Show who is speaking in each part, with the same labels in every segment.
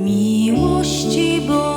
Speaker 1: miłości
Speaker 2: Boga.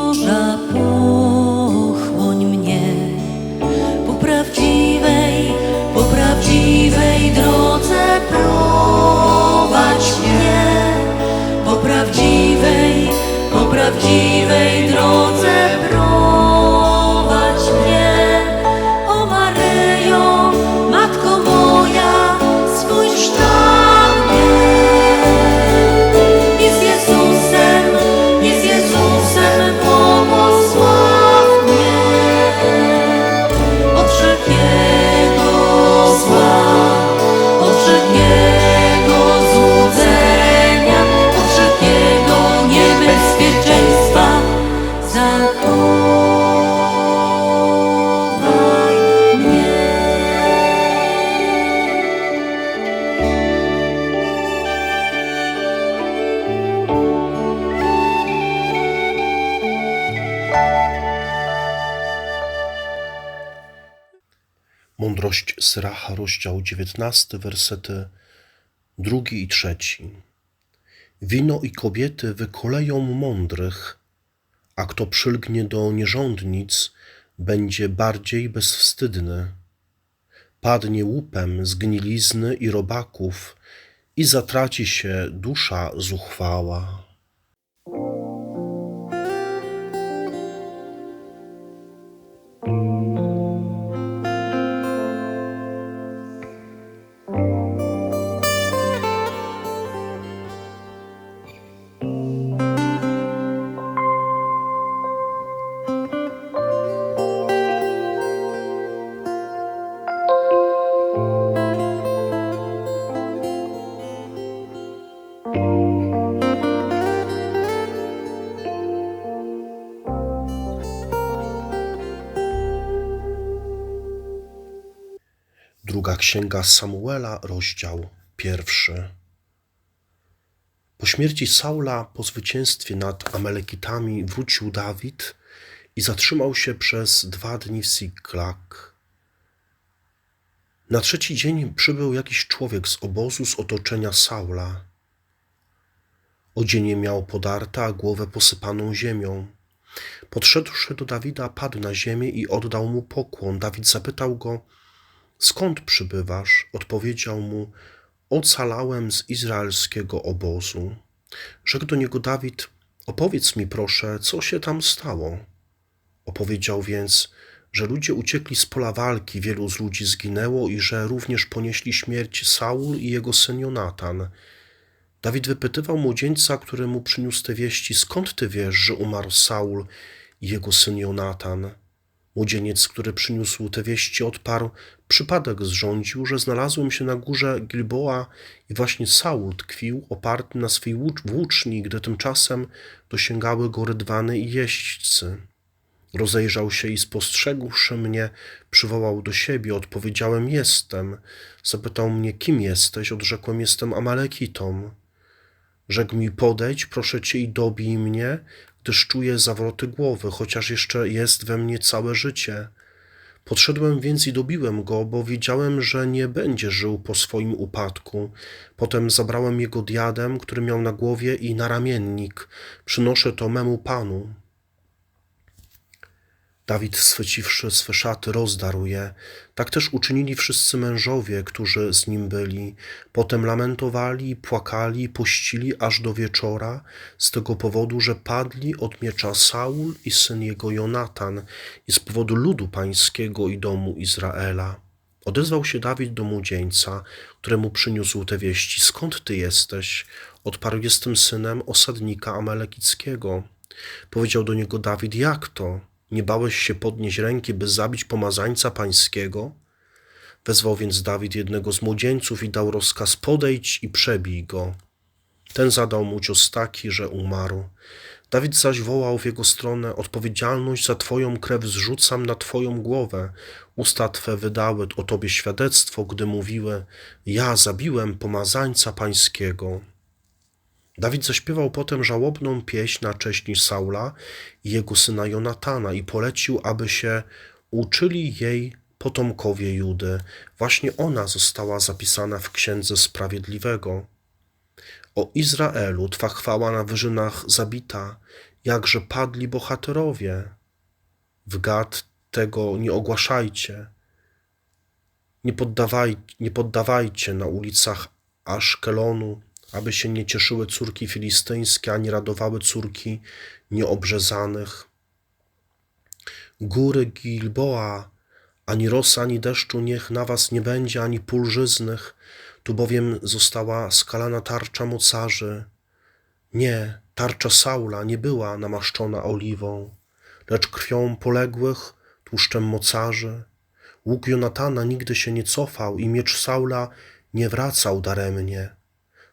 Speaker 2: Syracha, rozdział 19, wersety drugi i trzeci. Wino i kobiety wykoleją mądrych, a kto przylgnie do nierządnic, będzie bardziej bezwstydny. Padnie łupem zgnilizny i robaków i zatraci się dusza zuchwała. Druga księga Samuela, rozdział pierwszy. Po śmierci Saula, po zwycięstwie nad Amalekitami, wrócił Dawid i zatrzymał się przez dwa dni w Siklag. Na trzeci dzień przybył jakiś człowiek z obozu z otoczenia Saula. Odzienie miał podarte, a głowę posypaną ziemią. Podszedłszy do Dawida, padł na ziemię i oddał mu pokłon. Dawid zapytał go, Skąd przybywasz? Odpowiedział mu: Ocalałem z izraelskiego obozu. Rzekł do niego Dawid: Opowiedz mi proszę, co się tam stało. Opowiedział więc, że ludzie uciekli z pola walki, wielu z ludzi zginęło i że również ponieśli śmierć Saul i jego syn Jonatan. Dawid wypytywał młodzieńca, który mu przyniósł te wieści: Skąd ty wiesz, że umarł Saul i jego syn Jonatan? Młodzieniec, który przyniósł te wieści, odparł: Przypadek zrządził, że znalazłem się na górze Gilboa i właśnie Saul tkwił, oparty na swej włóczni, gdy tymczasem dosięgały go rydwany i jeźdźcy. Rozejrzał się i spostrzegłszy mnie, przywołał do siebie. Odpowiedziałem: Jestem. Zapytał mnie: Kim jesteś? Odrzekłem: Jestem Amalekitą. Rzekł mi: Podejdź, proszę cię, i dobij mnie, gdyż czuję zawroty głowy, chociaż jeszcze jest we mnie całe życie. Podszedłem więc i dobiłem go, bo wiedziałem, że nie będzie żył po swoim upadku. Potem zabrałem jego diadem, który miał na głowie, i naramiennik. Przynoszę to memu panu. Dawid, schwyciwszy swe szaty, rozdarł je. Tak też uczynili wszyscy mężowie, którzy z nim byli. Potem lamentowali, płakali, pościli aż do wieczora, z tego powodu, że padli od miecza Saul i syn jego Jonatan, i z powodu ludu pańskiego i domu Izraela. Odezwał się Dawid do młodzieńca, któremu przyniósł te wieści. Skąd ty jesteś? Odparł, jestem synem osadnika amalekickiego. Powiedział do niego Dawid, jak to? Nie bałeś się podnieść ręki, by zabić pomazańca pańskiego? Wezwał więc Dawid jednego z młodzieńców i dał rozkaz: podejdź i przebij go. Ten zadał mu cios taki, że umarł. Dawid zaś wołał w jego stronę: Odpowiedzialność za twoją krew zrzucam na twoją głowę. Usta twe wydały o tobie świadectwo, gdy mówiły: Ja zabiłem pomazańca pańskiego. Dawid zaśpiewał potem żałobną pieśń na cześć Saula i jego syna Jonatana i polecił, aby się uczyli jej potomkowie Judy. Właśnie ona została zapisana w Księdze Sprawiedliwego. O Izraelu Twa chwała na wyżynach zabita, jakże padli bohaterowie. W Gad tego nie ogłaszajcie. Nie, poddawaj, nie poddawajcie na ulicach Aszkelonu, aby się nie cieszyły córki filistyńskie, ani radowały córki nieobrzezanych. Góry Gilboa, ani rosy, ani deszczu niech na was nie będzie, ani pól żyznych, tu bowiem została skalana tarcza mocarzy. Nie, tarcza Saula nie była namaszczona oliwą, lecz krwią poległych, tłuszczem mocarzy. Łuk Jonatana nigdy się nie cofał i miecz Saula nie wracał daremnie.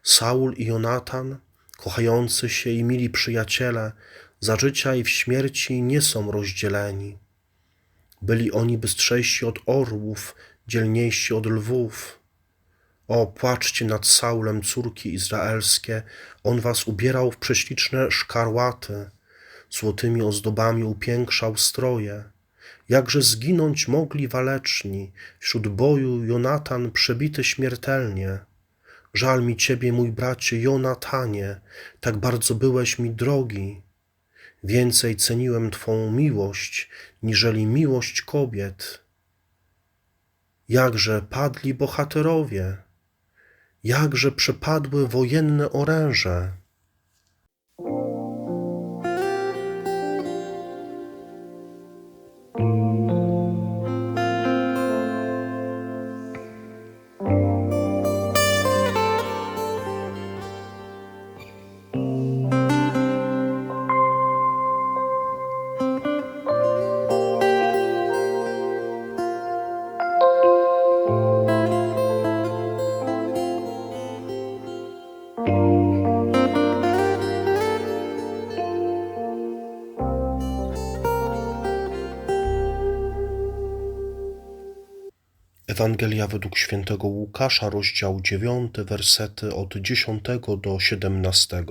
Speaker 2: Saul i Jonatan, kochający się i mili przyjaciele, za życia i w śmierci nie są rozdzieleni. Byli oni bystrzejsi od orłów, dzielniejsi od lwów. O, płaczcie nad Saulem, córki izraelskie, on was ubierał w prześliczne szkarłaty, złotymi ozdobami upiększał stroje. Jakże zginąć mogli waleczni, wśród boju Jonatan przebity śmiertelnie. Żal mi ciebie, mój bracie Jonatanie, tak bardzo byłeś mi drogi. Więcej ceniłem Twą miłość, niżeli miłość kobiet. Jakże padli bohaterowie, jakże przepadły wojenne oręże. Ewangelia według świętego Łukasza, rozdział 9, wersety od 10 do 17.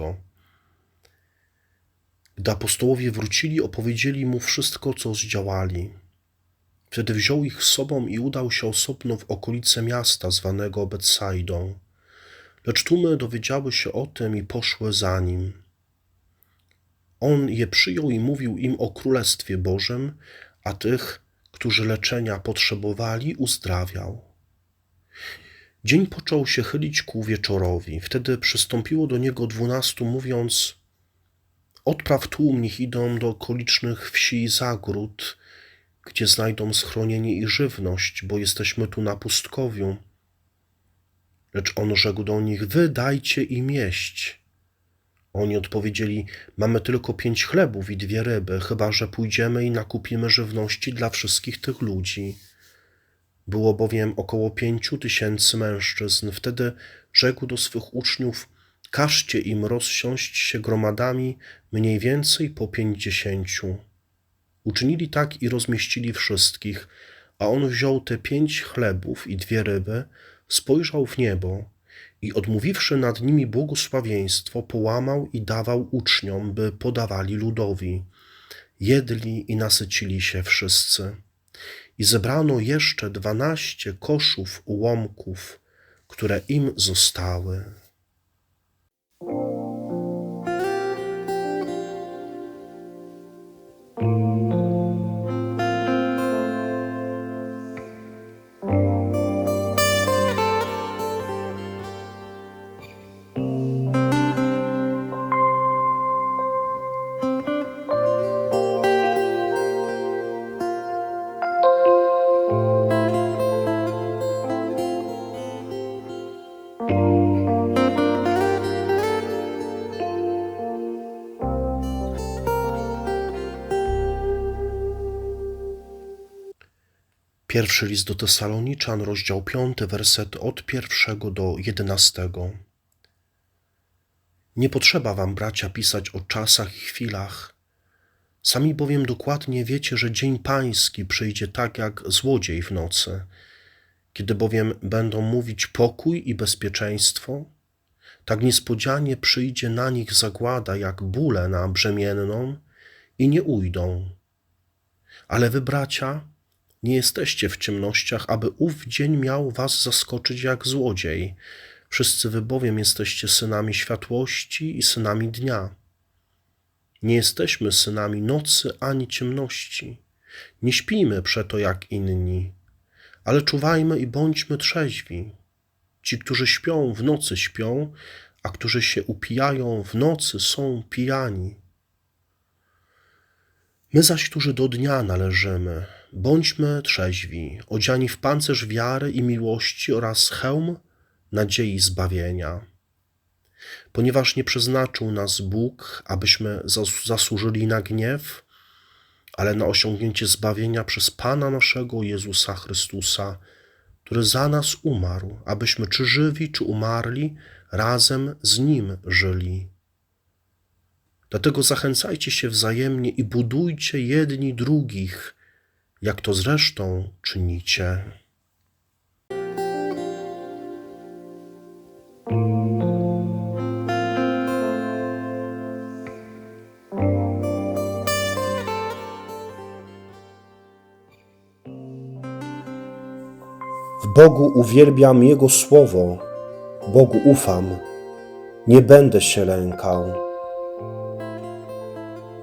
Speaker 2: Gdy apostołowie wrócili, opowiedzieli mu wszystko, co zdziałali. Wtedy wziął ich z sobą i udał się osobno w okolice miasta zwanego Betsaidą. Lecz tłumy dowiedziały się o tym i poszły za nim. On je przyjął i mówił im o Królestwie Bożym, a tych, którzy leczenia potrzebowali, uzdrawiał. Dzień począł się chylić ku wieczorowi. Wtedy przystąpiło do niego dwunastu, mówiąc: Odpraw tłum, niech idą do okolicznych wsi i zagród, gdzie znajdą schronienie i żywność, bo jesteśmy tu na pustkowiu. Lecz on rzekł do nich: Wy dajcie im jeść. Oni odpowiedzieli: Mamy tylko pięć chlebów i dwie ryby, chyba że pójdziemy i nakupimy żywności dla wszystkich tych ludzi. Było bowiem około pięciu tysięcy mężczyzn. Wtedy rzekł do swych uczniów: Każcie im rozsiąść się gromadami mniej więcej po pięćdziesięciu. Uczynili tak i rozmieścili wszystkich, a on wziął te pięć chlebów i dwie ryby, spojrzał w niebo i odmówiwszy nad nimi błogosławieństwo, połamał i dawał uczniom, by podawali ludowi. Jedli i nasycili się wszyscy. I zebrano jeszcze dwanaście koszów ułomków, które im zostały. Pierwszy list do Tesaloniczan, rozdział 5, werset od pierwszego do jedenastego. Nie potrzeba wam, bracia, pisać o czasach i chwilach. Sami bowiem dokładnie wiecie, że dzień pański przyjdzie tak jak złodziej w nocy. Kiedy bowiem będą mówić pokój i bezpieczeństwo, tak niespodzianie przyjdzie na nich zagłada jak bóle na brzemienną i nie ujdą. Ale wy, bracia, nie jesteście w ciemnościach, aby ów dzień miał was zaskoczyć jak złodziej. Wszyscy wy bowiem jesteście synami światłości i synami dnia. Nie jesteśmy synami nocy ani ciemności. Nie śpijmy przeto jak inni, ale czuwajmy i bądźmy trzeźwi. Ci, którzy śpią, w nocy śpią, a którzy się upijają, w nocy są pijani. My zaś, którzy do dnia należymy, bądźmy trzeźwi, odziani w pancerz wiary i miłości oraz hełm nadziei zbawienia. Ponieważ nie przeznaczył nas Bóg, abyśmy zas- zasłużyli na gniew, ale na osiągnięcie zbawienia przez Pana naszego Jezusa Chrystusa, który za nas umarł, abyśmy czy żywi, czy umarli, razem z Nim żyli. Dlatego zachęcajcie się wzajemnie i budujcie jedni drugich, jak to zresztą czynicie. W Bogu uwielbiam Jego słowo, Bogu ufam, nie będę się lękał.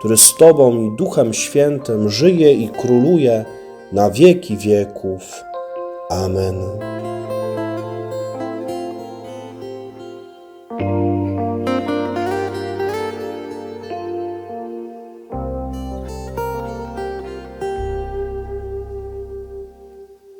Speaker 2: który z Tobą i Duchem Świętym żyje i króluje na wieki wieków. Amen.